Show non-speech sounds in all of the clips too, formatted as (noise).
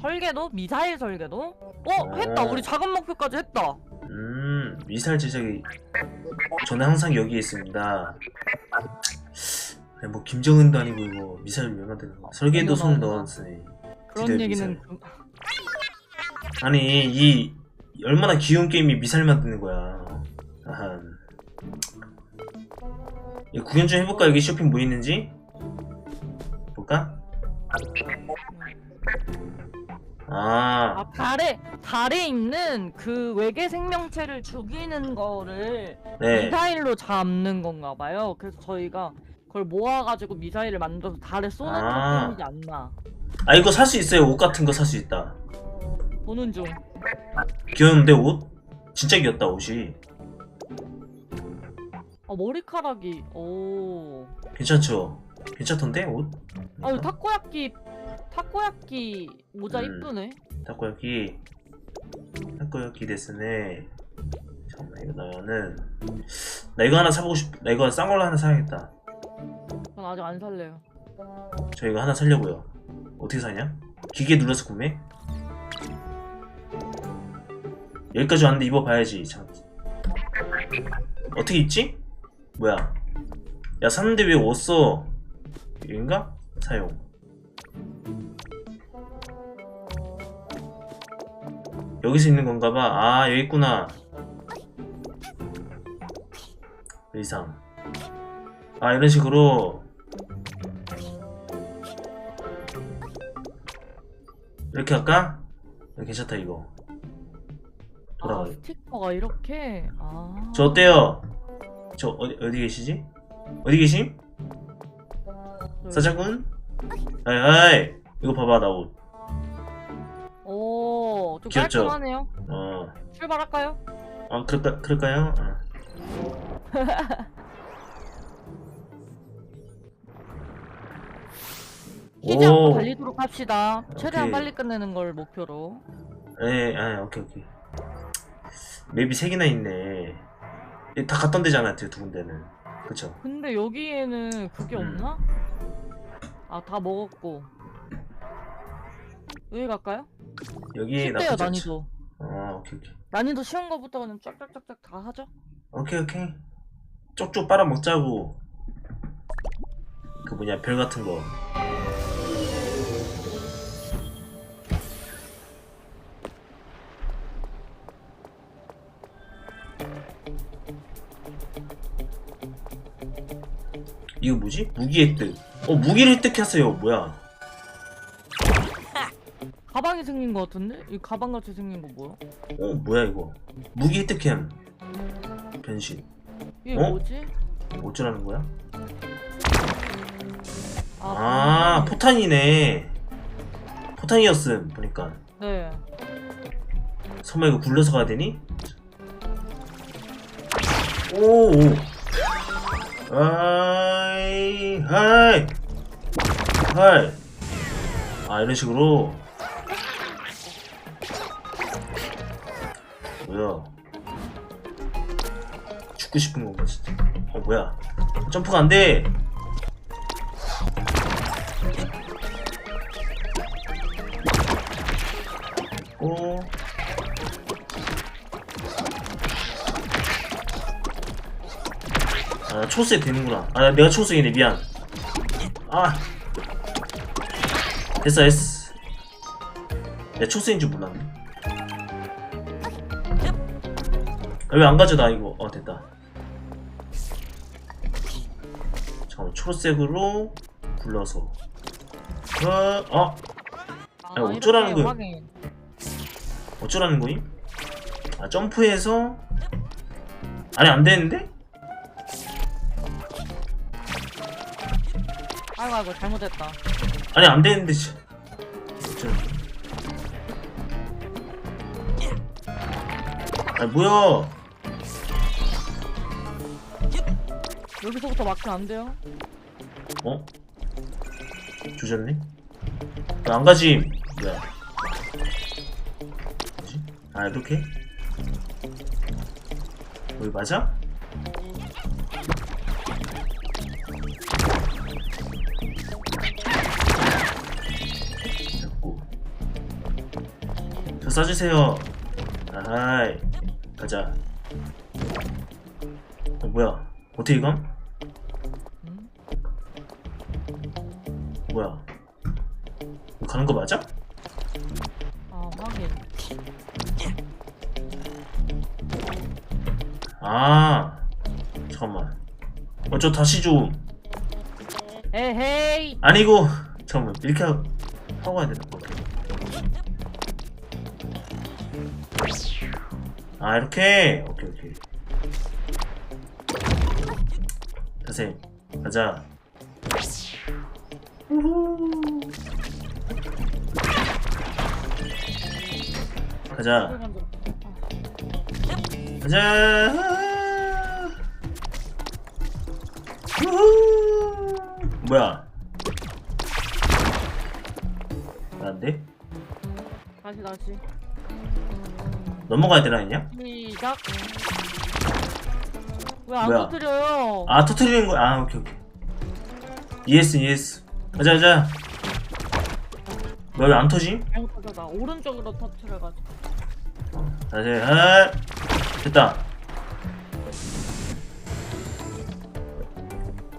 설계도? 미사일 설계도? 어 했다 우리 작은 목표까지 했다 음, 미사일 제작이 저는 항상 여기에 있습니다. 그래, 뭐 김정은도 아니고 이거 미사일 왜 만드는 거야? 설계도 손을. 넣었으니. 그런 얘기는 미사일. 그- 아니 이 얼마나 귀여운 게임이 미사일 만드는 거야. 아한. 이 구경 좀 해볼까 여기 쇼핑 뭐 있는지? 볼까? 아, 아 달에 달에 있는 그 외계 생명체를 죽이는 거를 네. 미사일로 잡는 건가 봐요 그래서 저희가 그걸 모아가지고 미사일을 만들어서 달에 쏘는 아. 것 때문이지 않나 아 이거 살 수 있어요. 옷 같은 거 살 수 있다. 보는 중 귀여운데 옷? 진짜 귀엽다 옷이. 아, 머리카락이 오 괜찮죠? 괜찮던데 옷? 아, 이 타코야끼 타코야끼 모자 음. 이쁘네. 타코야키 타코야키 데스네 잠깐만 이거 나는 나 이거 하나 사보고 싶.. 나 이거 싼 걸로 하나 사야겠다 전 아직 안 살래요. 저 이거 하나 사려고요 어떻게 사냐? 기계 눌러서 구매? 여기까지 왔는데 입어봐야지 참 어떻게 입지? 뭐야 야 샀는데 왜 옷 써? 여긴가? 사용 여기서 있는 건가 봐. 아, 여기 있구나. 의상. 아, 이런 식으로. 이렇게 할까? 야, 괜찮다, 이거. 아, 돌아가요. 스티커가 이렇게. 아. 저 어때요? 저 어디, 어디 계시지? 어디 계심? 저- 사장군? 아이, 아이. 이거 봐봐, 나 옷. 오, 좀 귀엽죠? 깔끔하네요. 어. 출발할까요? 아, 그럴까, 그럴까요? 어. (laughs) 쉬지 않고 오. 달리도록 합시다. 최대한 오케이. 빨리 끝내는 걸 목표로. 에, 아, 오케이, 오케이. 맵이 세 개나 있네. 이다 갔던 데잖아, 두 군데는. 그쵸? 근데 여기에는 그게 음. 없나? 아, 다 먹었고. 여기 갈까요? 여기 쉽대요, 나쁘지? 난이도. 어, 오케이, 오케이. 난이도 쉬운 거부터 그냥 쫙쫙쫙쫙 다 하죠? 오케이, 오케이. 쪽쪽 빨아 먹자고. 그 뭐냐, 별 같은 거. 이거 뭐지? 무기 획득. 어, 무기를 획득했어요. 뭐야? 가방이 생긴 거 같은데? 이 가방 같이 생긴 거 뭐야? 어, 뭐야, 이거? 무기 획득햄. 변신. 이게 어? 뭐지? 어쩌라는 거야? 아, 아, 음. 포탄이네. 포탄이었음, 보니까. 네. 설마 이거 굴러서 가야 되니? 오, 오. 아 이, 하이. 하이. 아, 이런 식으로. 뭐야. 죽고 싶은 건가, 진짜. 어, 뭐야. 점프가 안 돼. 오. 아, 초스에 되는구나. 아, 내가 초스이네, 미안. 아. 됐어, 됐어. 내가 초스인 줄 몰랐네. 아, 왜안 가져다, 이거. 어, 됐다. 잠깐만, 초록색으로 굴러서. 어, 어, 아, 아니, 어쩌라는? 확인. 어쩌라는 거임? 아, 점프해서. 아니, 안 되는데? 아이고 아이고 잘못했다. 아니 안 되는데 씨. 어쩌 아니 뭐야 여기서부터 막히면 안 돼요? 어? 조졌네? 왜 안 가지? 뭐야 뭐지? 아 이렇게? 여기 맞아? 쏴주세요. 아하이. 가자. 어, 뭐야. 어떻게 감? 응? 뭐야. 이거 가는 거 맞아? 아 확인. 아. 잠깐만. 어, 저 다시 좀. 에헤이. 아니고. 잠깐만. 이렇게 하- 하고 가야 되나? 아, 이렇게? 오케이, 오케이. 선생님, 가자. 우후. 가자. 가자. 우후. 뭐야? 안 돼? 다시 다시. 넘어가야 되나 했냐? 시작. 왜 안 뭐야? 터뜨려요? 아 터트리는 거야? 아 오케이 오케이 이해했어 이해했어 가자 가자 뭐야 왜안 터지? 잘못. 오른쪽으로 터뜨려가지고. 다시 아 됐다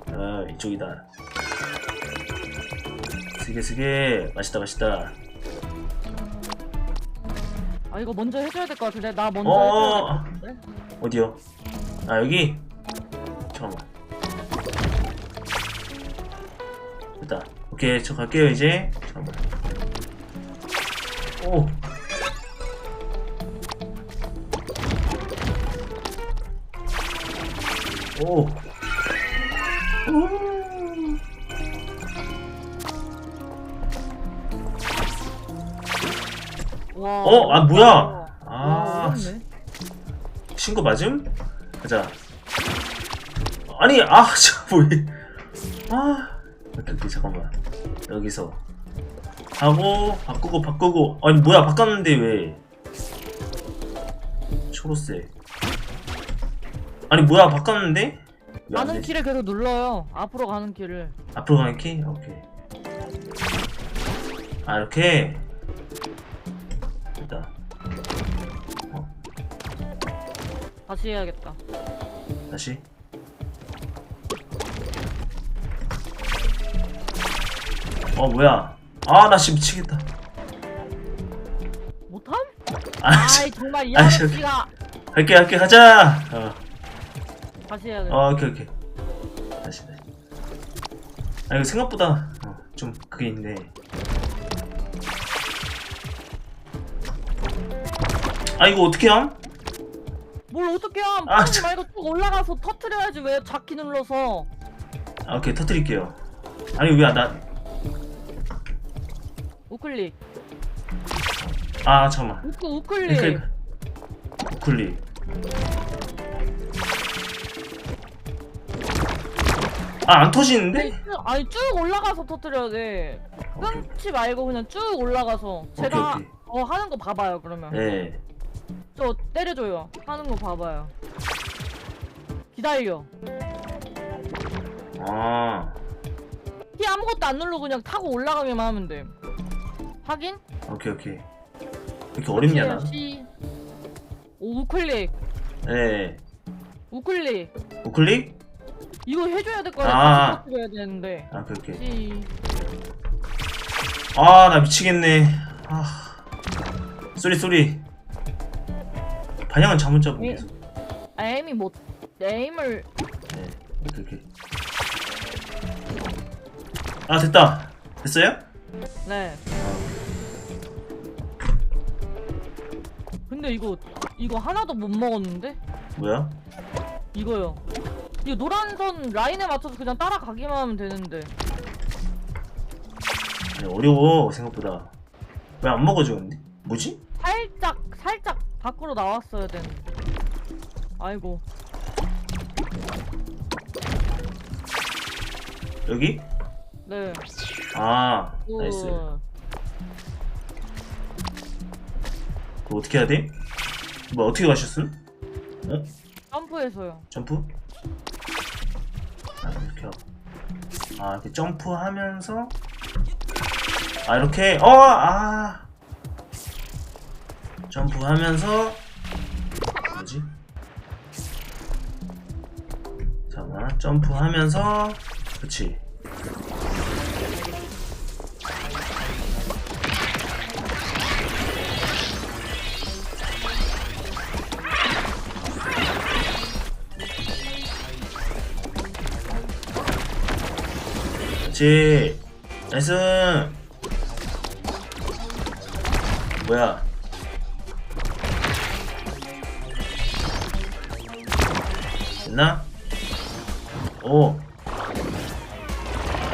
아 이쪽이다 스게 스게 맛있다 맛있다 아 이거 먼저 해줘야 될 것 같은데. 나 먼저 어. 해줘야 될 것 같은데. 어디요? 아 여기? 잠깐만 됐다 오케이 저 갈게요 이제 잠깐만 오 오. 오. 와. 어? 아, 뭐야? 와, 아. 어렵네. 신고 맞음? 가자. 아니, 아, (laughs) 저 뭐해? 아, 오케이, 오케이, 잠깐만. 여기서 하고 바꾸고 바꾸고. 아니 뭐야 바꿨는데 왜? 초록색. 아니 뭐야 바꿨는데? 왜안 가는 되지? 키를 계속 눌러요. 앞으로 가는 키를. 앞으로 가는 키? 오케이. 아 이렇게. 다시 해야겠다. 다시. 어 뭐야? 아 나 지금 미치겠다. 못함? 아 씨. 아이 정말 이 아, 씨, 아저씨가 할게 할게 가자. 어, 다시 해야 돼. 어 오케이 오케이. 다시 다시. 아 이거 생각보다 어, 좀 그게 있네. 아 이거 어떻게 함? 뭘 어떻게 함? 아, 아, 참. 말고 쭉 올라가서 터트려야지 왜 자키 눌러서? 아 오케이 터뜨릴게요. 아니 왜나 우클릭. 아 잠깐만. 우클 우클릭. 이렇게 우클릭. 아 안 아니, 터지는데? 쭉, 아니 쭉 올라가서 터트려야 돼. 오케이, 끊지 말고 그냥 쭉 올라가서. 제가 오케이. 어 하는 거 봐봐요 그러면. 네. 저 때려줘요. 하는 거 봐봐요. 기다려. 아 키 아무것도 안 누르고 그냥 타고 올라가기만 하면 돼. 확인? 오케이 오케이. 이렇게 어렵냐 나? 시. 오 우클릭. 네. 우클릭. 우클릭? 이거 해줘야 될 아. 거야. 같이 터트려야 되는데. 아 오케이 오케이. 시. 아나 미치겠네. 아 쏘리 쏘리. 잘못 잡고 예. 계속. 에임이 못. 에임을. 네. 오케이 오케이. 아 됐다. 됐어요? 네. 아, 근데 이거 이거 하나도 못 먹었는데? 뭐야? 이거요. 이거 노란 선 라인에 맞춰서 그냥 따라가기만 하면 되는데. 아니, 어려워 생각보다. 왜 안 먹어줘 근데? 뭐지? 밖으로 나왔어야 되는데. 아이고. 여기? 네. 아 나이스. 그, 그거 어떻게 해야 돼? 뭐 어떻게 가셨음? 점프해서요. 점프? 아 이렇게 하고 아 이렇게 점프하면서 아 이렇게 어! 아 점프하면서 뭐지? 잠깐만 점프하면서 그치. 그치. 나이스. 뭐야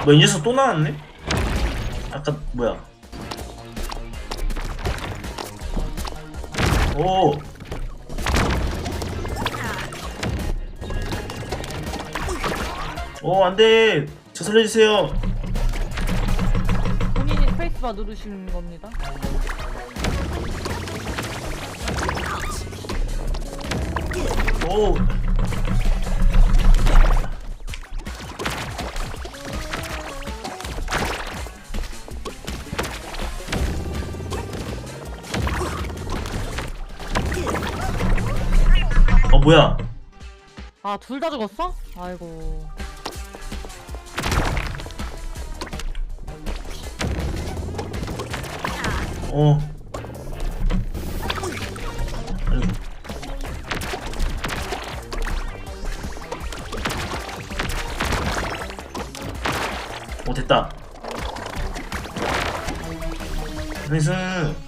뭐, 이 녀석 또 나왔네? 아까, 뭐야. 오. 오, 안 돼. 저 살려주세요. 본인이 스페이스바 누르시는 겁니다. 오. 뭐야? 아, 둘 다 죽었어? 아이고. 어. 아이고. 오 됐다. 나이스.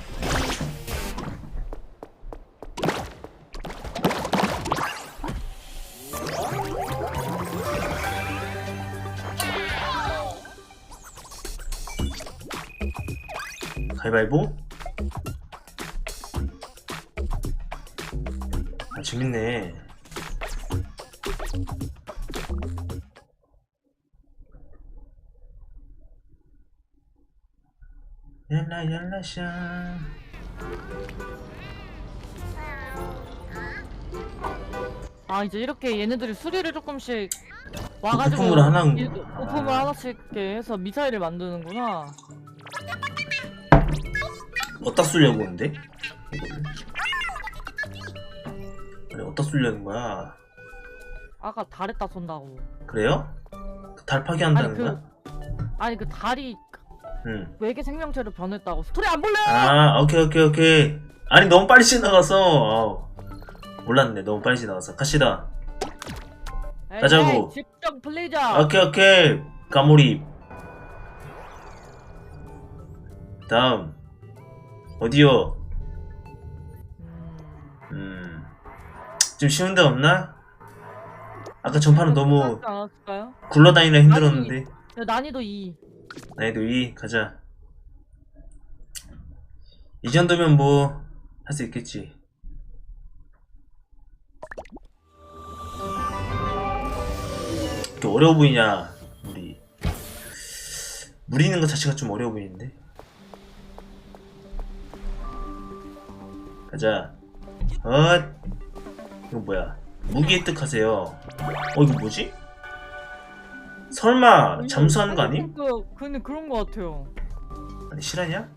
가위바위보? 아 재밌네 얄라 얄라샤 아, 이제 이렇게 얘네들이 수리를 조금씩 와가지고. 부품으로 하나- 이- 부품을 하나씩 이렇게 해서 미사일을 만드는구나. 어디다 쏘려고 하는데? 이거를 아니 어디다 쏘려는 거야 아까 달에다 쏜다고. 그래요? 달 아니, 파괴한다는 그, 거야? 아니, 그 달이 응. 외계 생명체로 변했다고. 스토리 안 볼래? 아 오케이 오케이 오케이 아니 너무 빨리 지나가서 아우. 몰랐네 너무 빨리 지나가서 갑시다 에이, 가자고. 집중 플리자. 오케이 오케이 가몰입 다음 어디요? 음, 음좀 쉬운 데 없나? 아까 전파는 너무 않았을까요? 굴러다니느라 힘들었는데 야, 난이도 2. 나이도 이 가자 이 정도면 뭐 할 수 있겠지 이렇게 어려워 보이냐 우리 물 있는 것 자체가 좀 어려워 보이는데 가자 엇 이거 뭐야 무기 획득하세요 어 이거 뭐지? 설마 잠수하는 거 아님? 그, 근데 그런 거 같아요. 아니 실화냐?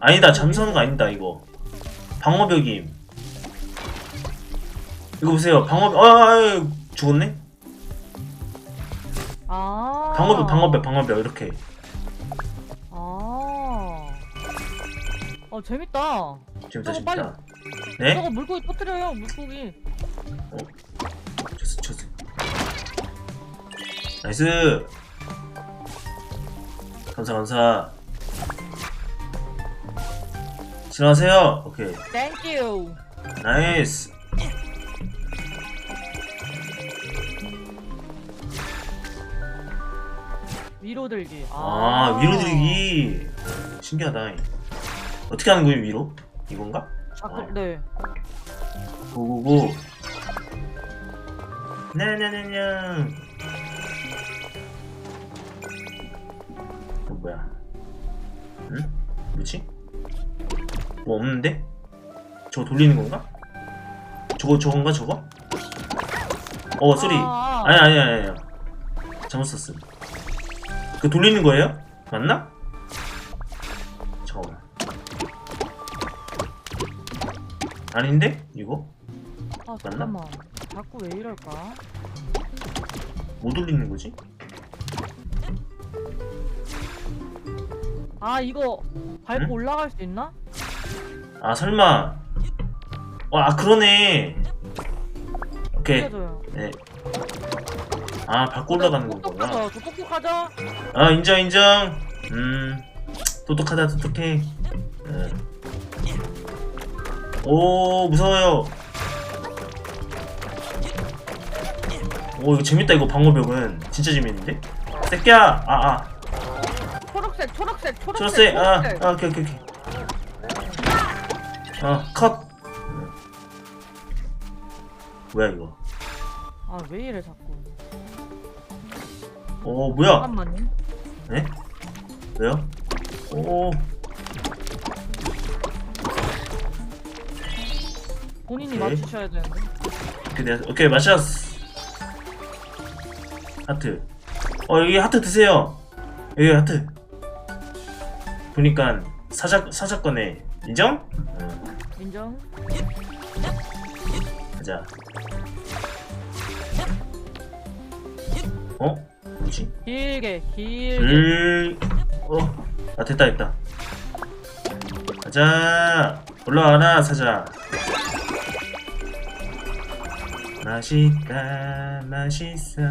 아니다 잠수하는 거 아니다 이거 방어벽임 이거 보세요 방어벽 아, 아 죽었네 아. 방어벽 방어벽 방어벽 이렇게 아. 어, 재밌다. 재밌다 저거 빨리- 네? 저거 물고기 터뜨려요, 물고기. 쳤어 쳤어. 나이스! 감사 감사. 지나가세요. 오케이. 땡큐. 나이스! 위로 들기. 아 위로 들기. 신기하다. 어떻게 하는 거예요 위로? 이건가? 아, 그, 네. 고고고 나나나냐 이거 뭐야 응? 뭐지? 뭐 없는데? 저거 돌리는 건가? 저거 저건가 저거? 어 쏘리 아, 아. 아니 아니 아니 아니 잘못 썼음 그 돌리는 거예요? 맞나? 아닌데? 이거? 아 잠깐만 자꾸 왜 이럴까 못 올리는 거지? 아 이거 밟고 응? 올라갈 수 있나? 아 설마 와 아, 그러네 오케이 네. 아 밟고 올라가는 거구나 저 똑똑하죠? 아 인정 인정 음 똑똑하다 똑똑해 네. 오 무서워요. 오 이거 재밌다 이거 방어벽은. 진짜 재밌는데? 새끼야 아아. 초록색 초록색 초록색 초록색 아, 초록색. 아 오케이 오케이 오케이. 아컷. 뭐야 이거? 아 왜 이래 자꾸. 오 뭐야? 잠깐만요. 네? 왜요? 오 본인이 오케이. 맞추셔야 되는데. 오케이, 내가- 오케이 마셨어 하트. 어 여기 하트 드세요. 여기 하트. 보니까 사자 사자꺼네. 인정? 응. 인정? 가자. 어? 뭐지? 길게 길게. 을... 어? 아 됐다 됐다. 가자. 올라와라 사자 맛있다 맛있어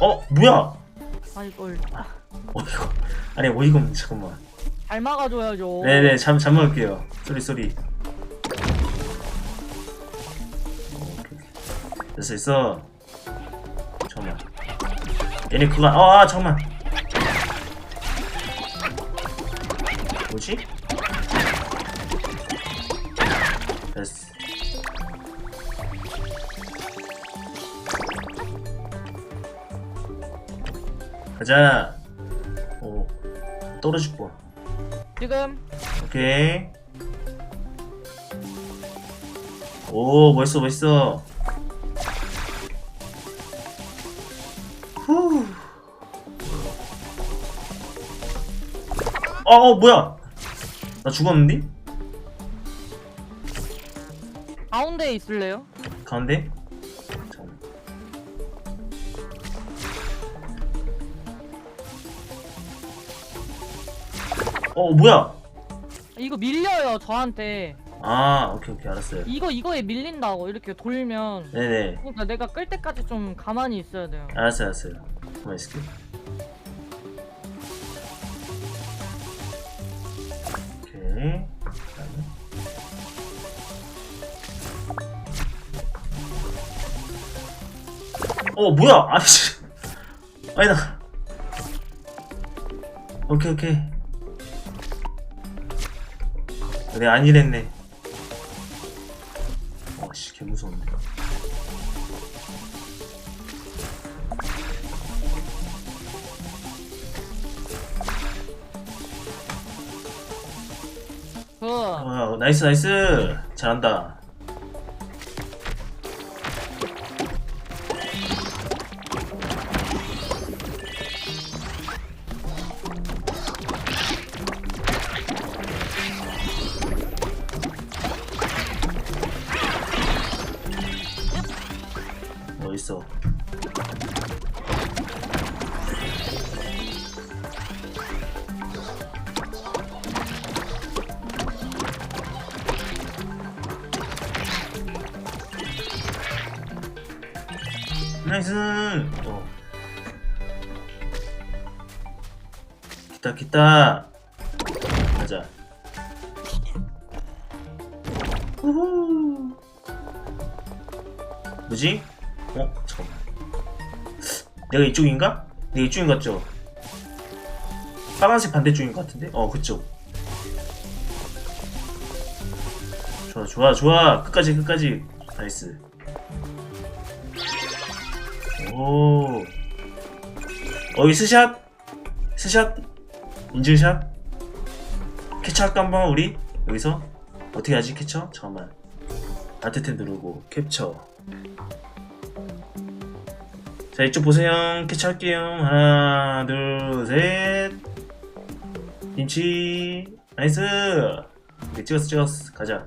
어? 뭐야? 아니 이걸 어이가 아니 없네 잠깐만 잘 막아줘야죠 네네 잠, 잠 먹을게요 쏘리 쏘리. 됐어 됐어 잠깐만 얘네 그거 아 잠깐만 뭐지? 가자 오 떨어질 뻔 지금 오케이. 오, 멋있어, 멋있어. 후. 어, 어, 뭐야? 나 죽었는데? 가운데에 있을래요? 가운데? 어, 뭐야? 이거 밀려요 저한테 아, 오케이, 오케이, 알았어요. 이거 이거에 밀린다고 이렇게 돌면 네네. 그러니까 내가 끌 때까지 좀 가만히 있어야 돼요 알았어요, 알았어요. 가만 있을게. 오케이. 그다음에. 어, 뭐야? 아이씨. 아니, 나. 오케이, 오케이. 내가 아니랬네. 어, 씨, 개 무서운데. 그 와, 나이스 나이스 잘한다 나이스 어. 기타 기타 가자 우후 뭐지? 어? 잠깐만 내가 이쪽인가? 내가 이쪽인 것 같죠? 빨간색 반대쪽인 것 같은데? 어 그쪽 좋아 좋아 좋아 끝까지 끝까지 나이스 오. 어이 스샷? 스샷? 인증샷? 캐쳐 할까 한번 우리? 여기서? 어떻게 하지 캐쳐? 잠깐만 아트템 누르고 캡처 자 이쪽 보세요 캐쳐 할게요 하나 둘셋 김치 나이스 네, 찍었어 찍었어 가자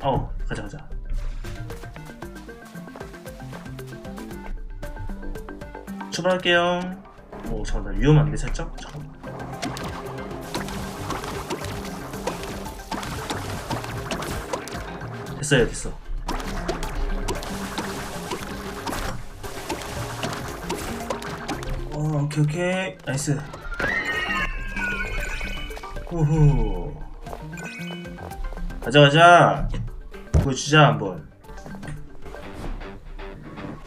어 가자 가자 출발할게요. 오 잠깐 나 위험한데 살짝? 잠깐 됐어요 됐어. 어 오케이 오케이. 나이스. 후후. 가자 가자. 보여주자 한번.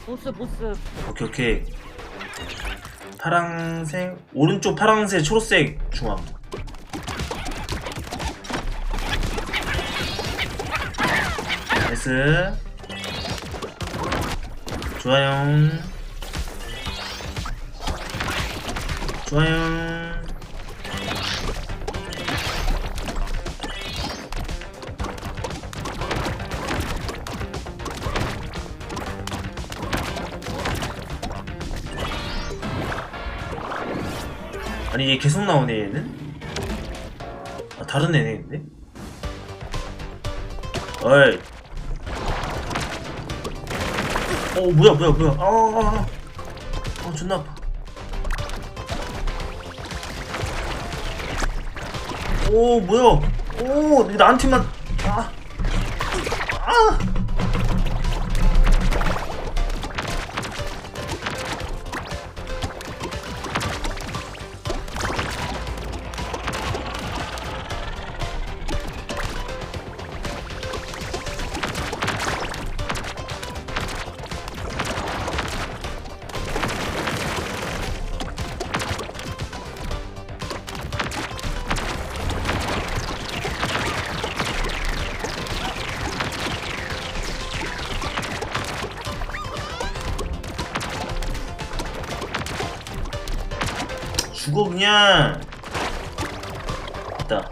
보스 보스. 오케이 오케이 파랑색 오른쪽 파랑색 초록색 중앙. 나이스. 좋아요. 좋아요 아니 얘 계속 나오네 얘는? 아 다른 애네인데? 어이. 어 뭐야 뭐야 뭐야. 아아 아, 아, 존나 아파. 오 뭐야. 오 나한테만 죽어 그냥 있다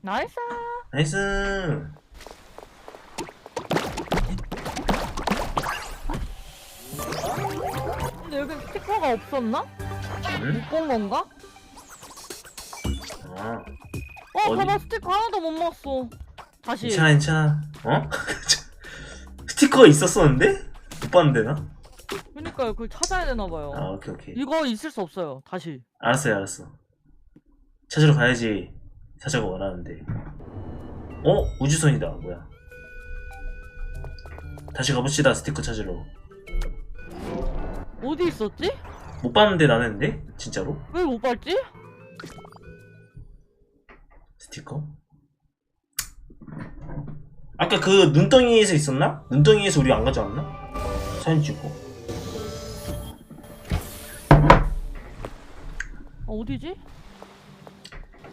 나이스 나이스 근데 여기 스티커가 없었나? 응? 못본 건가? 아어 어디? 봐봐 스티커 하나도 못 먹었어 다시 괜찮아 괜찮아 어? (laughs) 스티커가 있었었는데? 못 봤는데 나? 그러니까요 그걸 찾아야 되나 봐요 아 오케이 오케이 이거 있을 수 없어요 다시 알았어요 알았어 찾으러 가야지 사자가 원하는데 어? 우주선이다 뭐야 다시 가봅시다 스티커 찾으러 어디 있었지? 못 봤는데 나는 근데? 진짜로? 왜 못 봤지? 스티커? 아까 그 눈덩이에서 있었나? 눈덩이에서 우리 안 가져왔나? 사진 찍고 어디지?